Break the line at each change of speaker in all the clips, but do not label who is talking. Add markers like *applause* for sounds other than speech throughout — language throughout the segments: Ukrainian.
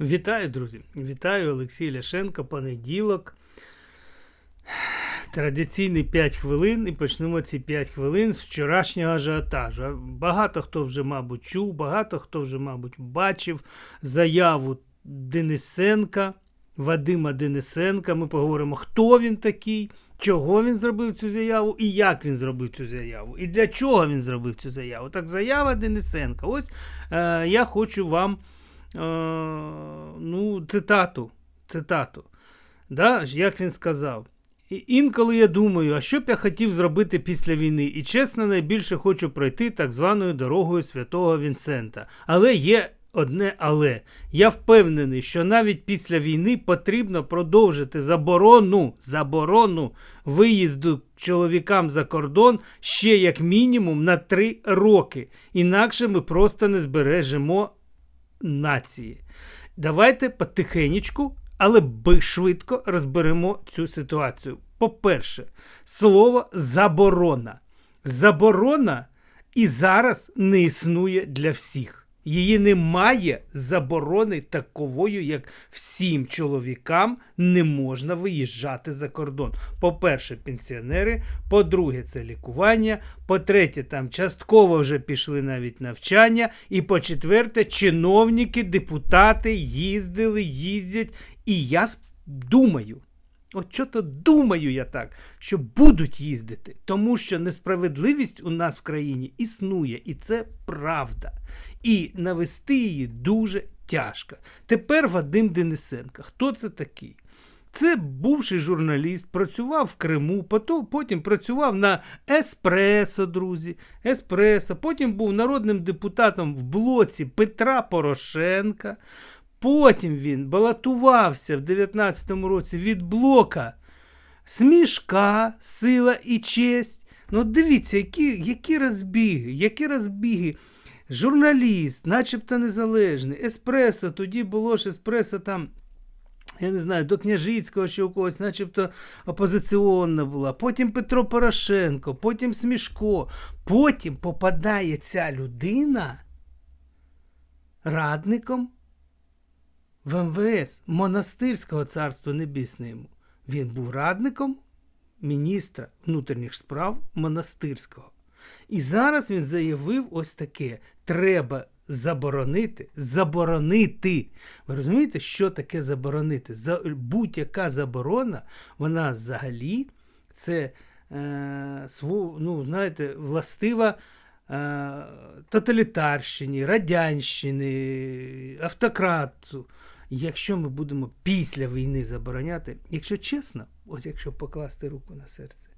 Вітаю, друзі! Вітаю Олексій Ляшенко, понеділок. Традиційний 5 хвилин, і почнемо ці 5 хвилин з вчорашнього ажіотажу. Багато хто вже, мабуть, чув, багато хто вже, мабуть, бачив заяву Денисенка, Вадима Денисенка. Ми поговоримо, хто він такий, чого він зробив цю заяву і як він зробив цю заяву, і для чого він зробив цю заяву. Так, заява Денисенка. Ось е, я хочу вам ну, цитату. цитату. Да? Як він сказав. І інколи я думаю, а що б я хотів зробити після війни? І чесно, найбільше хочу пройти так званою дорогою святого Вінсента. Але є одне але. Я впевнений, що навіть після війни потрібно продовжити заборону, заборону виїзду чоловікам за кордон ще як мінімум на три роки. Інакше ми просто не збережемо нації. Давайте потихенечку, але швидко розберемо цю ситуацію. По-перше, слово заборона. Заборона і зараз не існує для всіх. Її немає заборони таковою, як всім чоловікам не можна виїжджати за кордон. По-перше, пенсіонери, по-друге, це лікування. По-третє, там частково вже пішли навіть навчання. І по-четверте, чиновники, депутати їздили, їздять. І я думаю. От що то думаю я так, що будуть їздити, тому що несправедливість у нас в країні існує, і це правда. І навести її дуже тяжко. Тепер Вадим Денисенко. Хто це такий? Це бувший журналіст, працював в Криму, потім працював на Еспресо, друзі. Еспресо, потім був народним депутатом в блоці Петра Порошенка. Потім він балотувався в 19-му році від блока Смішка, сила і честь. Ну, дивіться, які які розбіги, які розбіги. Журналіст, начебто незалежний, Еспресо, тоді було ж Еспресо там. Я не знаю, до Княжицького чи у когось, начебто опозиціонна була. Потім Петро Порошенко, потім Смішко. Потім попадає ця людина радником в МВС Монастирського царства небесне йому. Він був радником міністра внутрішніх справ Монастирського. І зараз він заявив ось таке: треба заборонити, заборонити. Ви розумієте, що таке заборонити? За, Будь-яка заборона, вона взагалі це е, сву, ну, знаєте, властива. Е, тоталітарщині, радянщини, автократу. Якщо ми будемо після війни забороняти, якщо чесно, ось якщо покласти руку на серце,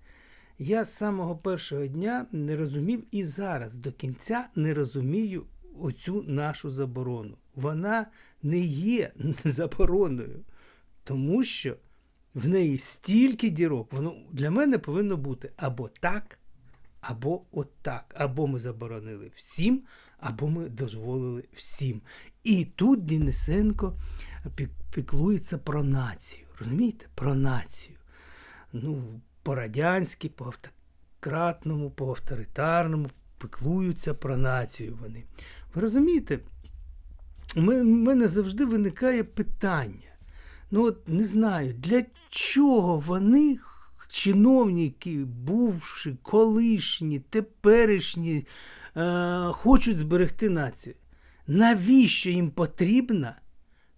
я з самого першого дня не розумів і зараз до кінця не розумію оцю нашу заборону. Вона не є *laughs* забороною, тому що в неї стільки дірок, воно для мене повинно бути або так, або отак. Або ми заборонили всім, або ми дозволили всім. І тут Денисенко піклується про націю. Розумієте? Про націю. Ну, по-радянськи, по автократному, по авторитарному піклуються про націю вони. Ви розумієте? У мене завжди виникає питання. Ну, от не знаю, для чого вони, чиновники, бувші, колишні, теперішні, е, хочуть зберегти націю. Навіщо їм потрібна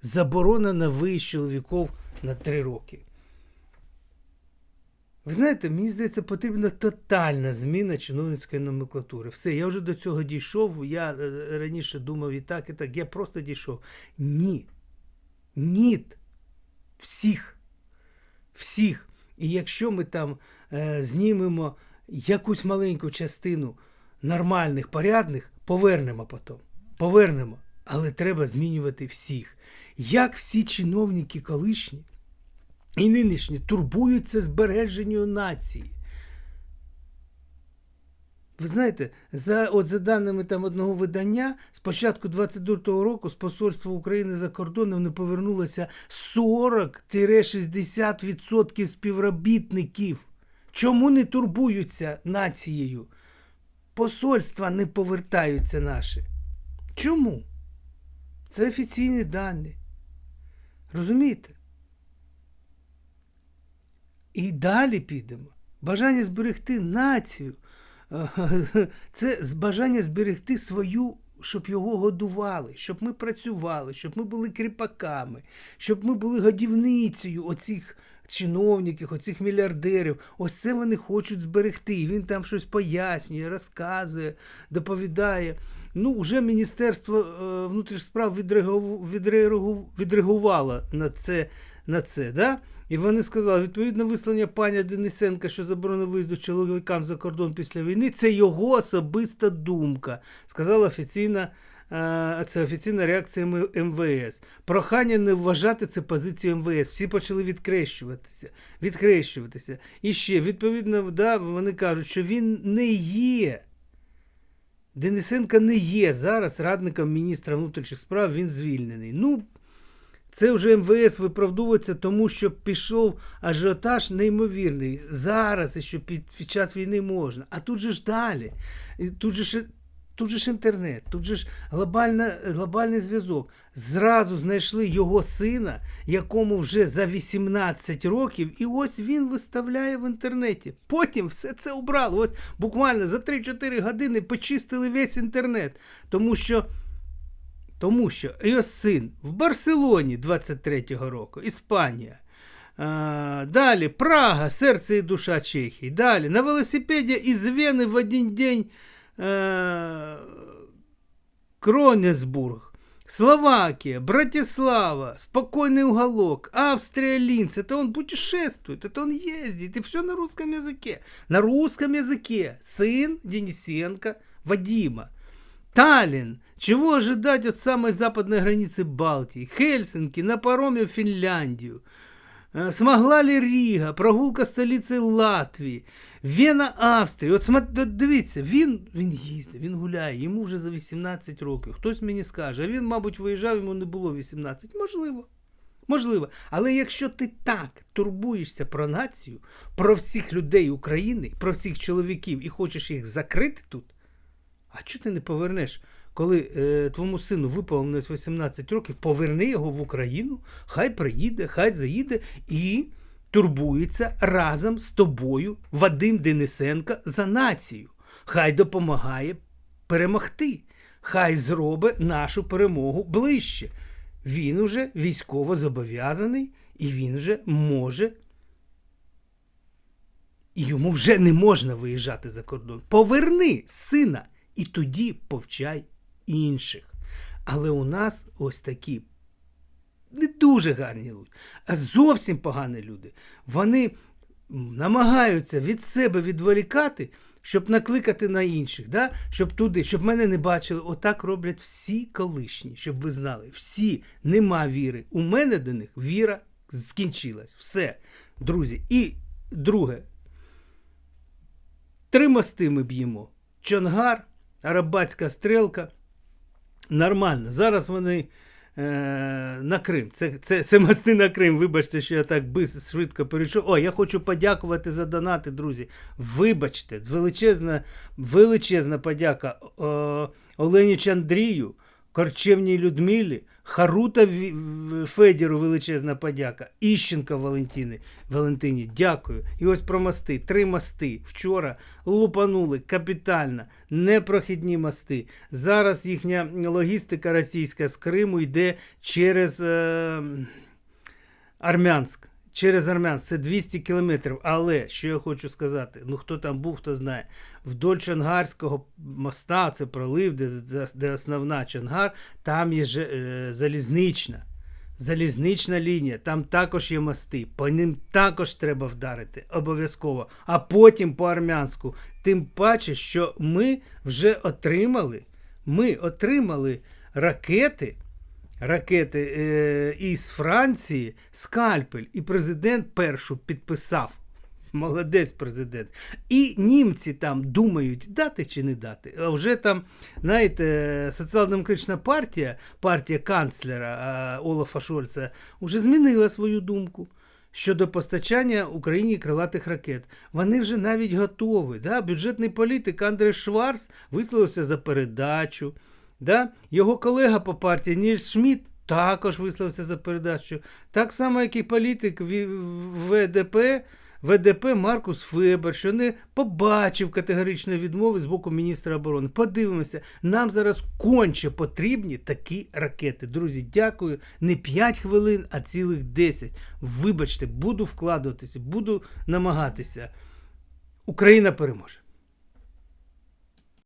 заборона на виїзд чоловіків на три роки? Ви знаєте, мені здається, потрібна тотальна зміна чиновницької номенклатури. Все, я вже до цього дійшов. Я е, раніше думав і так, і так. Я просто дійшов. Ні. Ні. Всіх. Всіх. І якщо ми там е, знімемо якусь маленьку частину нормальних, порядних, повернемо потім. Повернемо. Але треба змінювати всіх. Як всі чиновники колишні і нинішні турбуються збереженню нації. Ви знаєте, за от за даними там одного видання, з початку 22-го року з посольства України за кордоном не повернулося 40-60% співробітників. Чому не турбуються нацією? Посольства не повертаються наші. Чому? Це офіційні дані. Розумієте? І далі підемо. Бажання зберегти націю. *laughs* Це з- бажання зберегти свою, щоб його годували, щоб ми працювали, щоб ми були кріпаками, щоб ми були годівницею оцих чиновників, оцих мільярдерів. Ось це вони хочуть зберегти. І він там щось пояснює, розказує, доповідає. Ну, вже Міністерство е, внутрішніх справ відреагу- відреагу- відреагувало на це. На це да? І вони сказали, відповідно висловлення паня Денисенка, що заборонено виїзду чоловікам за кордон після війни, це його особиста думка, сказала офіційна, е, це офіційна реакція МВС. Прохання не вважати це позицію МВС. Всі почали відкрещуватися. відкрещуватися. І ще, відповідно, да, вони кажуть, що він не є. Денисенко не є зараз радником міністра внутрішніх справ, він звільнений. Ну, це вже МВС виправдовується, тому що пішов ажіотаж неймовірний. Зараз що під, під час війни можна. А тут же ж далі. Тут же ж, тут же ж інтернет, тут же ж глобальна, глобальний зв'язок. Зразу знайшли його сина, якому вже за 18 років, і ось він виставляє в інтернеті. Потім все це убрали. Ось буквально за 3-4 години почистили весь інтернет. Тому що. Тому що його син в Барселоні 23-го року, Іспанія. А, далі Прага, серце і душа Чехії. Далі на велосипеді із Вени в один день е, Кронецбург, Словакия, Братислава, спокойный уголок, Австрия, Линц. Это он путешествует, это он ездит, и все на русском языке. На русском языке. Сын Денисенко Вадима. Таллин. Чего ожидать от самой западной границы Балтии? Хельсинки, на пароме в Финляндию. Э, Смогла ли Ріга, прогулка столиці Латвії, Вена, Австрія. От, от дивіться, він, він їздить, він гуляє, йому вже за 18 років. Хтось мені скаже, а він, мабуть, виїжджав, йому не було 18. Можливо. Можливо. Але якщо ти так турбуєшся про націю, про всіх людей України, про всіх чоловіків і хочеш їх закрити тут, а чого ти не повернеш, коли е, твоєму сину виповнилось 18 років, поверни його в Україну, хай приїде, хай заїде і турбується разом з тобою Вадим Денисенко за націю. Хай допомагає перемогти. Хай зробить нашу перемогу ближче. Він уже військово зобов'язаний і він вже може і йому вже не можна виїжджати за кордон. Поверни сина і тоді повчай інших. Але у нас ось такі не дуже гарні люди, а зовсім погані люди. Вони намагаються від себе відволікати, щоб накликати на інших, да? щоб туди, щоб мене не бачили. Отак роблять всі колишні, щоб ви знали. Всі нема віри. У мене до них віра скінчилась. Все, друзі. І друге, Три мости ми б'ємо. Чонгар, Арабатська стрелка. Нормально. Зараз вони е, на Крим. Це, це, це мости на Крим. Вибачте, що я так швидко перейшов. О, я хочу подякувати за донати, друзі. Вибачте, величезна, величезна подяка е, Оленіч Андрію, Корчевній Людмилі, Харута Федіру величезна подяка, Іщенко Валентини, Валентині, дякую. І ось про мости. Три мости. Вчора лупанули капітально, непрохідні мости. Зараз їхня логістика російська з Криму йде через е, Армянськ. Через Армянськ це 200 кілометрів. Але що я хочу сказати, ну хто там був, хто знає. Вдоль Чонгарського моста, це пролив, де, де, основна Чонгар, там є же, е, залізнична. Залізнична лінія, там також є мости, по ним також треба вдарити, обов'язково. А потім по армянську. Тим паче, що ми вже отримали, ми отримали ракети, ракети е, із Франції, скальпель, і президент першу підписав. Молодець президент. І німці там думають, дати чи не дати. А вже там, знаєте, соціал-демократична партія, партія канцлера Олафа Шольца, вже змінила свою думку щодо постачання Україні крилатих ракет. Вони вже навіть готові. Да? Бюджетний політик Андрей Шварц висловився за передачу. Да? Його колега по партії Нільс Шмідт також висловився за передачу. Так само, як і політик ВДП, ВДП Маркус Фебер, що не побачив категоричної відмови з боку міністра оборони. Подивимося, нам зараз конче потрібні такі ракети. Друзі, дякую. Не 5 хвилин, а цілих 10. Вибачте, буду вкладуватися, буду намагатися. Україна переможе.